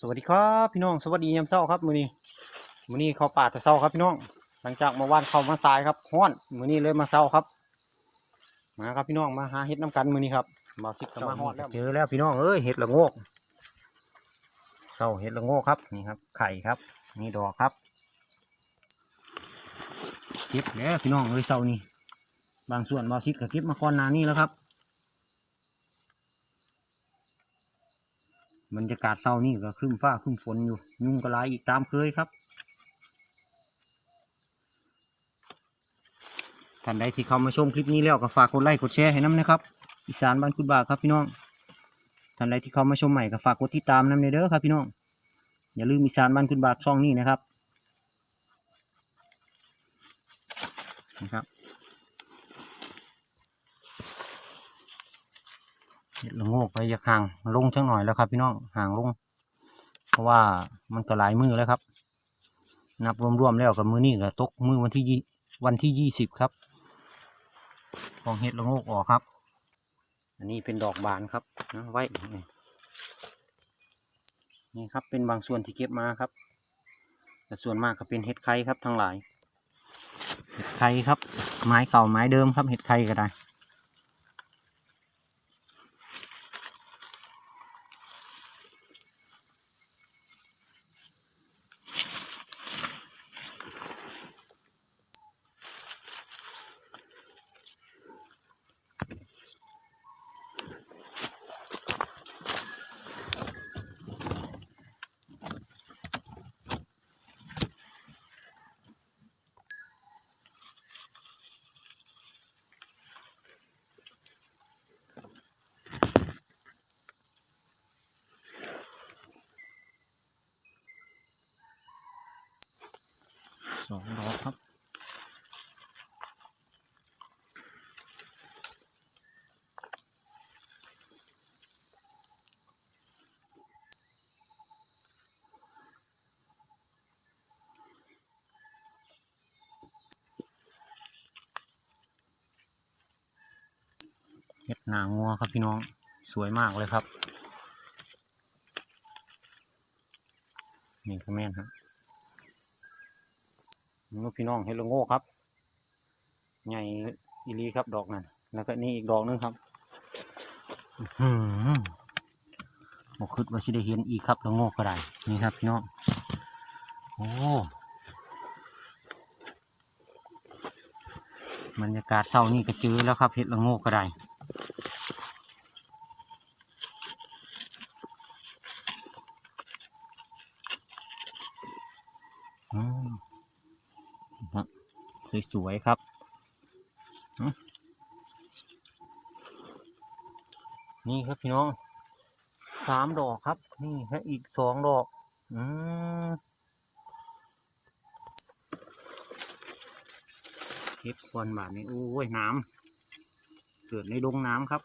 สวัสดีครับพี่น้องสวัสดียามเช้าครับ มื้อนี้มื้อนี้เขาป่าแต่เช้าครับพี่น้อง หลังจากเมื่อวานเขามาสายครับฮ้อนมื้อนี้เลยมาเช้าครับ มาครับพี่น้องมาหาเห็ดน้ำกันมื้อนี้ครับมาสิกมาฮอดแล้วเจอแล้วพี่น้องเอ้ยเห็ดละโงกเช้าเห็ดละโงกครับนี่ครับ ไข่ครับนี่ดอกครับเก็บแล้วพี่น้องเอ้ยเช้านี่บางส่วนบางชิดก็เก็บมาก่อนหนานี้แล้วครับ บรรยากาศเศร้านี่ก็ครึ้มฟ้าครึ้มฝนอยู่ ยุ่งก็หลายอีกตามเคยครับท่านใดที่เข้ามาชมคลิปนี้แล้วก็ฝากกดไลค์กดแชร์ให้น้ำนะครับ อีสานบ้านคุณบาครับพี่น้องท่านใดที่เข้ามาชมใหม่ก็ฝากกดติดตามน้ำในเด้อครับพี่น้องอย่าลืมอีสานบ้านคุณบาช่องนี้นะครับเห็ดละ โงกไปอยากห่างลงจังหน่อยแล้วครับพี่น้องห่างลง เพราะว่ามันก็หลายมือแล้วครับ นับรวมๆแล้วกับมือนี่ก็ตกมือวันที่ยี่วันที่ยี่สิบครับของเห็ดละโงกออกครับ อันนี้เป็นดอกบานครับนะไว้ นี่นี่ครับเป็นบางส่วนที่เก็บมาครับ แต่ส่วนมากก็เป็นเห็ดไข่ครับทั้งหลาย เห็ดไข่ครับ ไม้เก่าไม้เดิมครับเห็ดไข่ก็ได้ นางัวครับพี่น้องสวยมากเลยครับ นี่คือแม่นครับนี่พี่น้องเฮดโลโง่ครับใหญ่อีลีครับดอกนั่นแล้วก็นี่อีกดอกหนึงครับอืมบอกคิดว่าสิได้เห็นอีกครับโลโง่ก็ได้นี่ครับพี่น้องโอ้บรรยากาศเศร้านี่ก็เจอแล้วครับเห็ดละโง่ก็ได้ อืม ฮะ สวยๆครับนี่ครับพี่น้องสามดอกครับ นี่ฮะอีกสองดอก อืมเก็บควันบาดนี่โอ้ยน้ำเกิดในดงน้ำครับ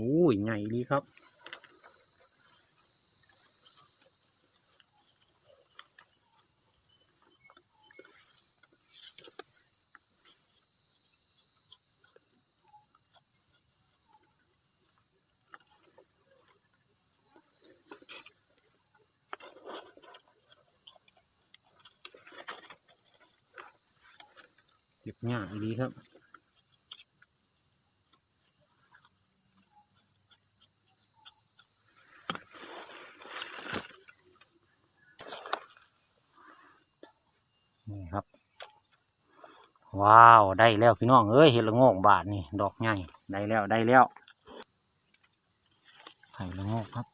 โอ้ยใหญ่ดีครับ เก็บง่ายดีครับ ว้าว ได้แล้วพี่น้องเอ้ยเห็ดละโงกบาทนี่ดอกใหญ่ได้แล้วได้แล้วไข่ละโงกครับ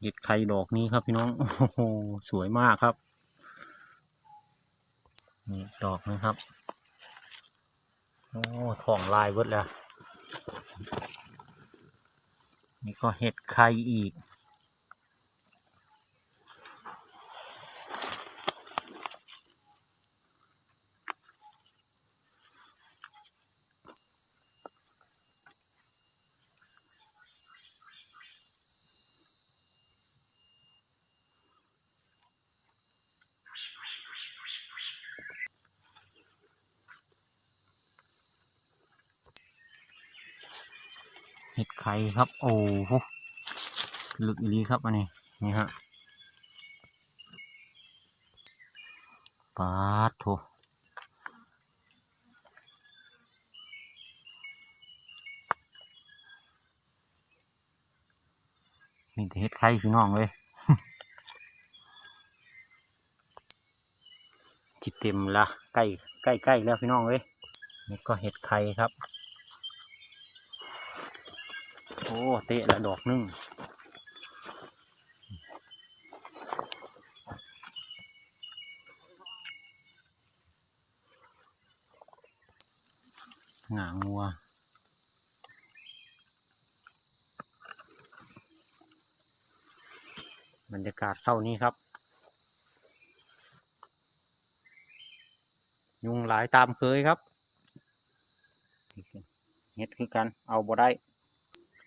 เห็ดไข่ดอกนี้ครับพี่น้องโอ้โหสวยมากครับนี่ดอกนะครับโอ้ทองลายเบิร์ดแล้ว นี่ก็เห็ดไข่อีก ครับ โอ้โหลึกอีลีครับอันนี้นี่ฮะปาดโถนี่แต่เห็ดไข่พี่น้องเลยจิตเต็มละใกล้ใกล้ใกล้แล้วพี่น้องเลยนี่ก็เห็ดไข่ครับ โอ้ เตะละดอกหนึงหงางัวบรรยากาศเศร้านี้ครับ ยุงหลายตามเคยครับเห็ดคือกันเอาบ่ได้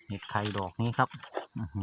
เห็ดไข่ดอกนี้ครับ อื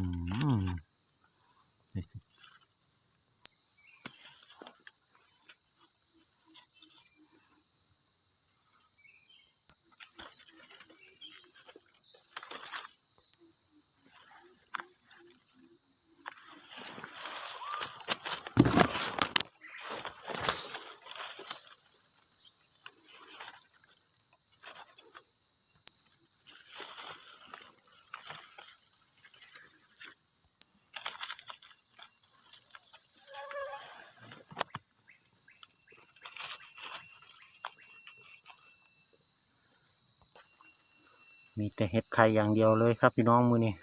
มีแต่เห็ดไข่อย่างเดียวเลยครับพี่น้องมือนี่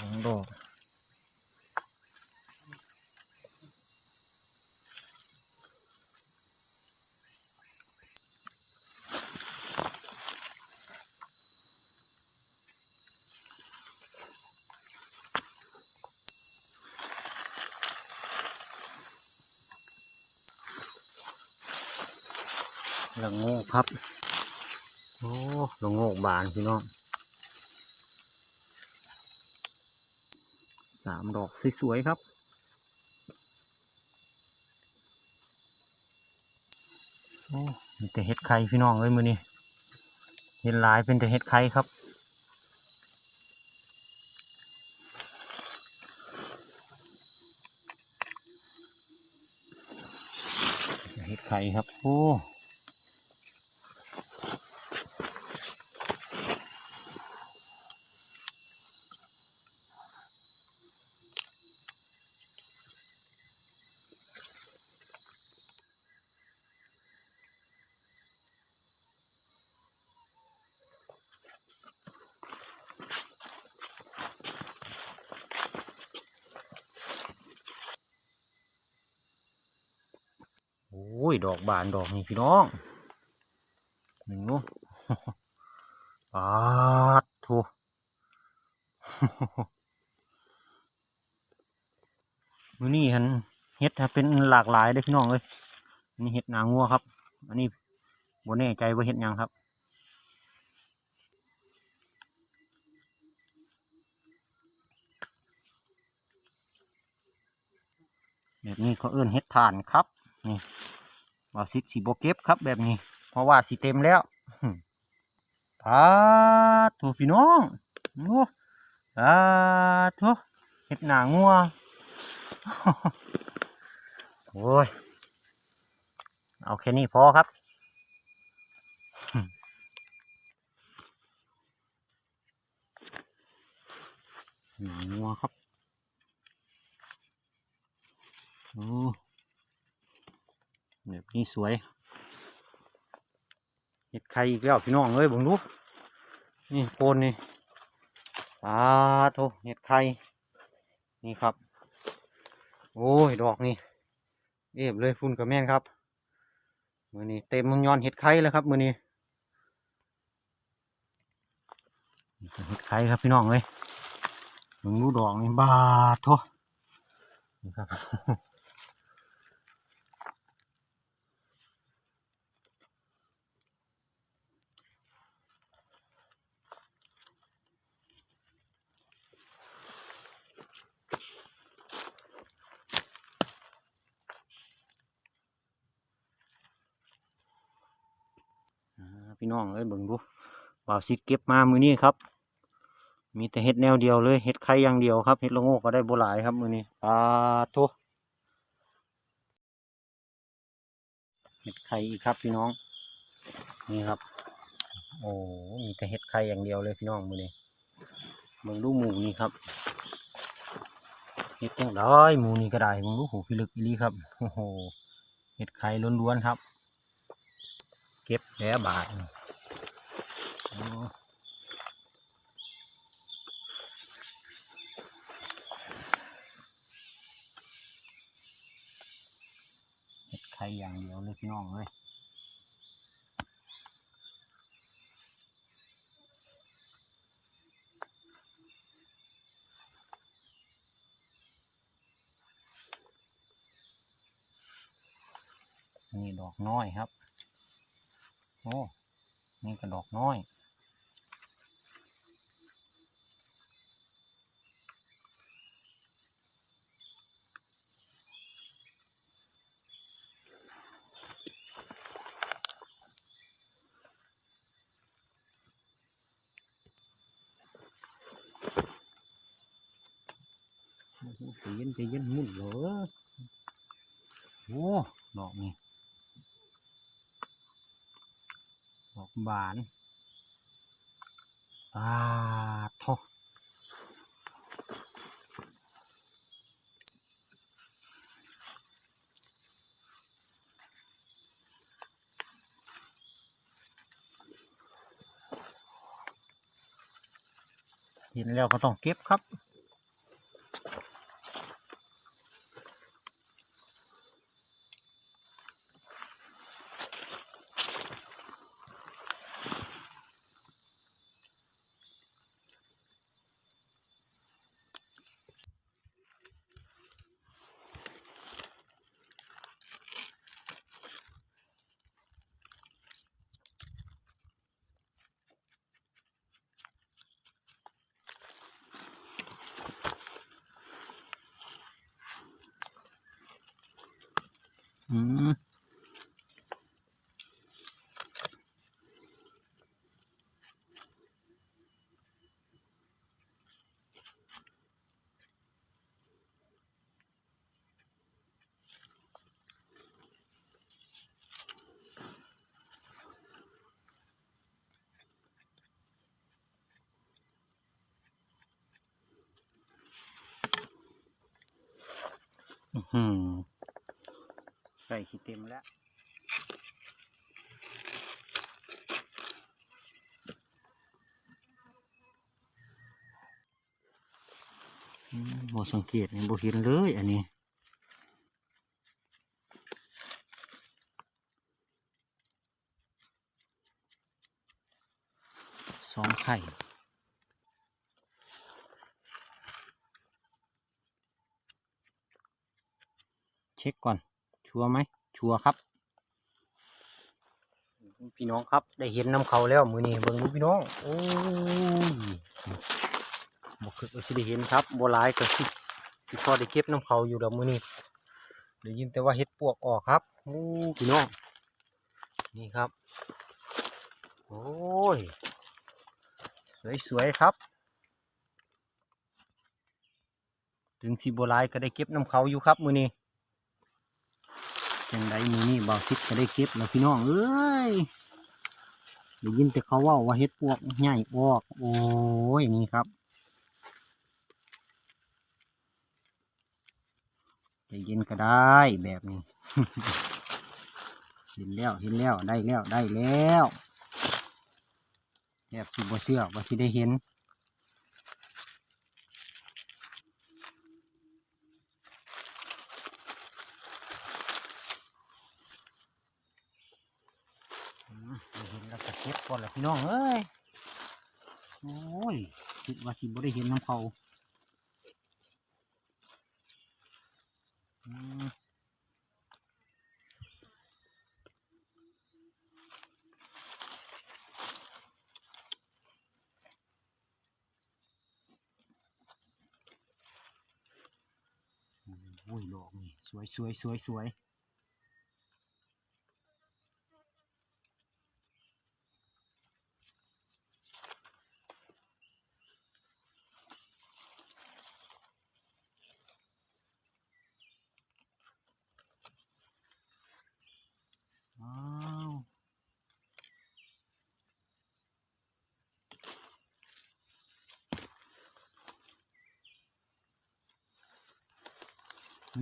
สองดอก ครับ โอ้ละโงกบานพี่น้องสามดอกสวยๆครับ โอ้มีแต่เห็ดไข่พี่น้องเลยมือนี้เห็นลายเป็นแต่เห็ดไข่ครับเห็ดไข่ครับ โอ้ อ้ย ดอกบานดอกนี่พี่น้องหนึ่งนู้ปาดโถูมือนี่ฮันเฮ็ดเป็นหลากหลายเลยพี่น้องเลยนนี่เฮ็ดนางัวครับ อันนี้บนแน่ใจว่าเฮ็ดยังครับแบบนี้ก็เอื้อนเฮ็ดทานครับ นี่ ว่าสิสีโบเก็บครับแบบนี้ เพราะว่าสีเต็มแล้วปาดถูพี่น้องโอ้ปาดถูเห็ดหนางัวโอ้ยเอาแค่นี้พอครับหนางัวครับโอ้ แบบนี้สวยเห็ดไข่อีกแล้วพี่น้องเอ้ยบังดูนี่โคนนี่ปาโทเห็ดไข่นี่ครับ โอ้ยดอกนี่เรียบเลยฟุ้นกับแม่นครับมือนี้เต็มมังยอนเห็ดไข่แล้วครับมือนี้เห็ดไข่ครับพี่น้องเอ้ยมึงดูดอกนี่บาดโทนี่ครับ พี่น้องเอ้ยเบิ่งดูบ่าวซิดเก็บมามือนี้ครับ มีแต่เห็ดแนวเดียวเลยเห็ดไข่อย่างเดียวครับเห็ดละโงกก็ได้โบหลายครับมือนี้ปลาโทเห็ดไข่อีกครับพี่น้อง นี่ครับ โอ้มีแต่เห็ดไข่อย่างเดียวเลยพี่น้องมือนี้เบิ่งดูหมูนี่ครับเห็ดจังได้หมูนี่ก็ได้เบิ่งดูหูพิลึกอีลีครับโอ้โหเห็ดไข่ล้วนๆครับ เก็บแล้วบาทเห็ดไข่อย่างเดียวเลยพี่น้องเลยนี่ดอกน้อยครับ โอ้นี่ก็ดอกน้อยเย็นเย็นมุ่นเหรอโอ้ดอกนี่ ดอกบานปาทอเห็นแล้วก็ต้องเก็บครับ อืมอื้อหือ ใส่ขี้เต็มแล้วอืมบ่สังเกตนี่บ่เห็นเลยอันนี้สองไข่เช็คก่อน ชัวร์ไหมชัวร์ครับ พี่น้องครับ ได้เห็นน้ำเขาแล้วมือนี้เบิ่งดูพี่น้อง โอ้ยบคือว่าสิได้เห็นครับบัวลายก็สิสิพอได้เก็บน้ำเขาอยู่ดอกมือนี้ได้ยินแต่ว่าเห็ดปวกออกครับโอ้พี่น้อง นี่ครับ โอ้ย สวยๆครับถึงสิบัวลายก็ได้เก็บน้ำเขาอยู่ครับมือนี้ จังไดมือนี้บ่าวคิดก็ได้เก็บแล้วพี่น้องเอ้ยได้ยินแต่เขาว่าว่าเห็ดปวกใหญ่ออกโอ้ยนี่ครับใจเย็นก็ได้แบบนี้ เห็นแล้วเห็นแล้วได้แล้วได้แล้วแอบสิบ่เชื่อว่าสิได้เห็นอืมได้เห็นแล้ว ก่อนแหละพี่น้องเอ้ยโอ้ยคิดว่าสิบ่ได้เห็นน้ำเขาโอ้ยดอกนี่สวยสวยสวยสวย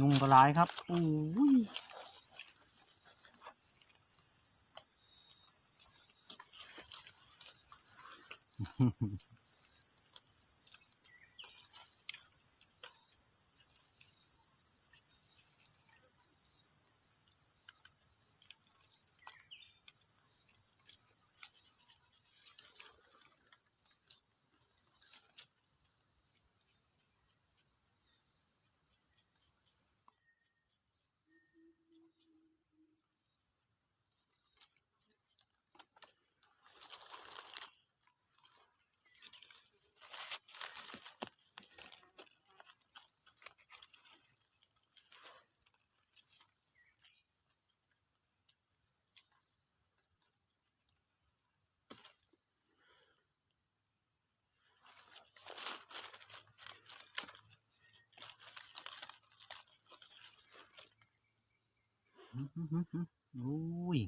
ยุงกระลายครับอู้ยโอ้ย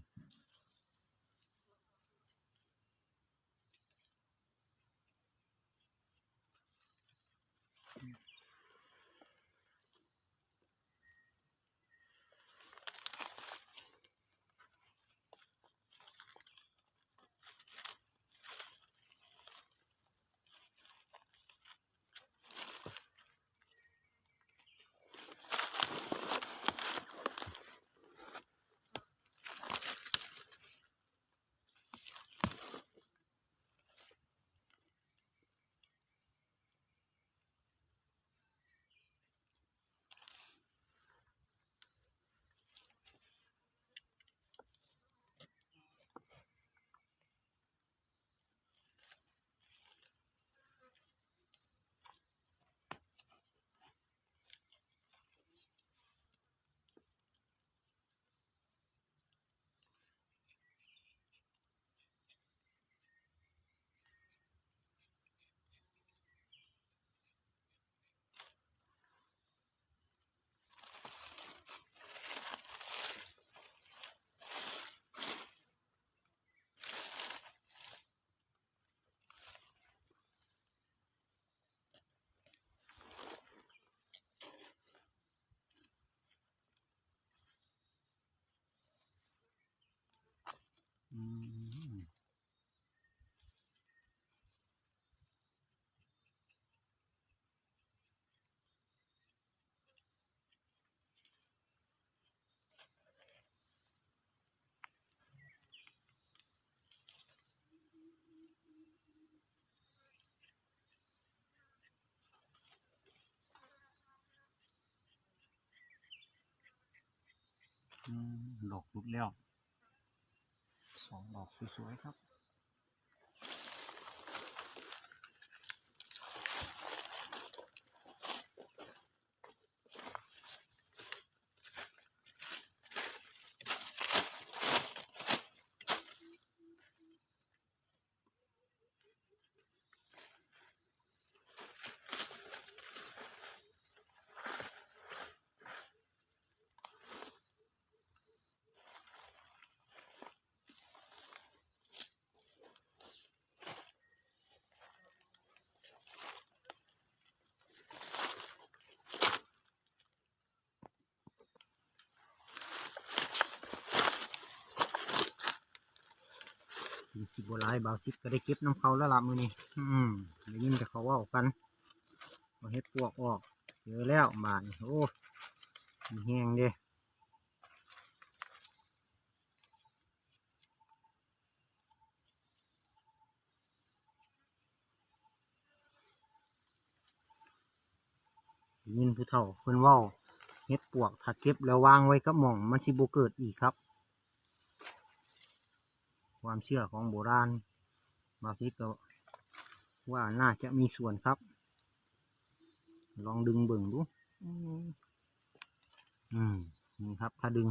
อืมอืมดอกรุดแล้ว สองดอกสวยๆครับ สิบบัวลายบาวสิบก็ได้เก็บน้ำเขาแล้วล่ะมือนี้อืมได้ยินแต่เขาว่ากันเอาเฮ็ดปวกออกเจอแล้วบานโอ้มีแห้งเด้ยินผู้เฒ่าเพิ่นว่าเฮ็ดปวกถ้าเก็บแล้ววางไว้กับหม่องมันสิบ่เกิดอีกครับ ความเชื่อของโบราณบางทีก็ว่าน่าจะมีส่วนครับ ลองดึงเบิ่งดูอืมอืมนี่ครับ ถ้าดึง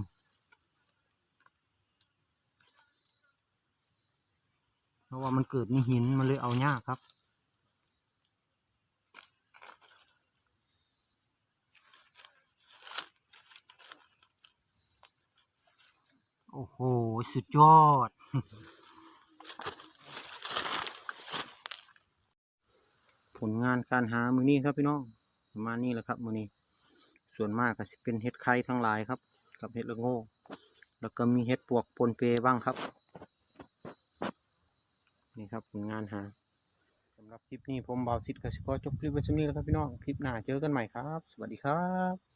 เพราะว่ามันเกิดในหินมันเลยเอายากครับโอ้โห สุดยอด ผลงานการหามือนี้ครับพี่น้องมานี้แหละครับมือนี้ ส่วนมากก็สิเป็นเห็ดไข่ทั้งหลายครับ กับเห็ดละโง่แล้วก็มีเห็ดปวกปนเปบ้างครับ นี่ครับผลงานหาสำหรับคลิปนี้ผมเบาสิทธิ์กสิกรจบคลิปไว้สำนี้แล้วครับพี่น้อง คลิปหน้าเจอกันใหม่ครับ สวัสดีครับ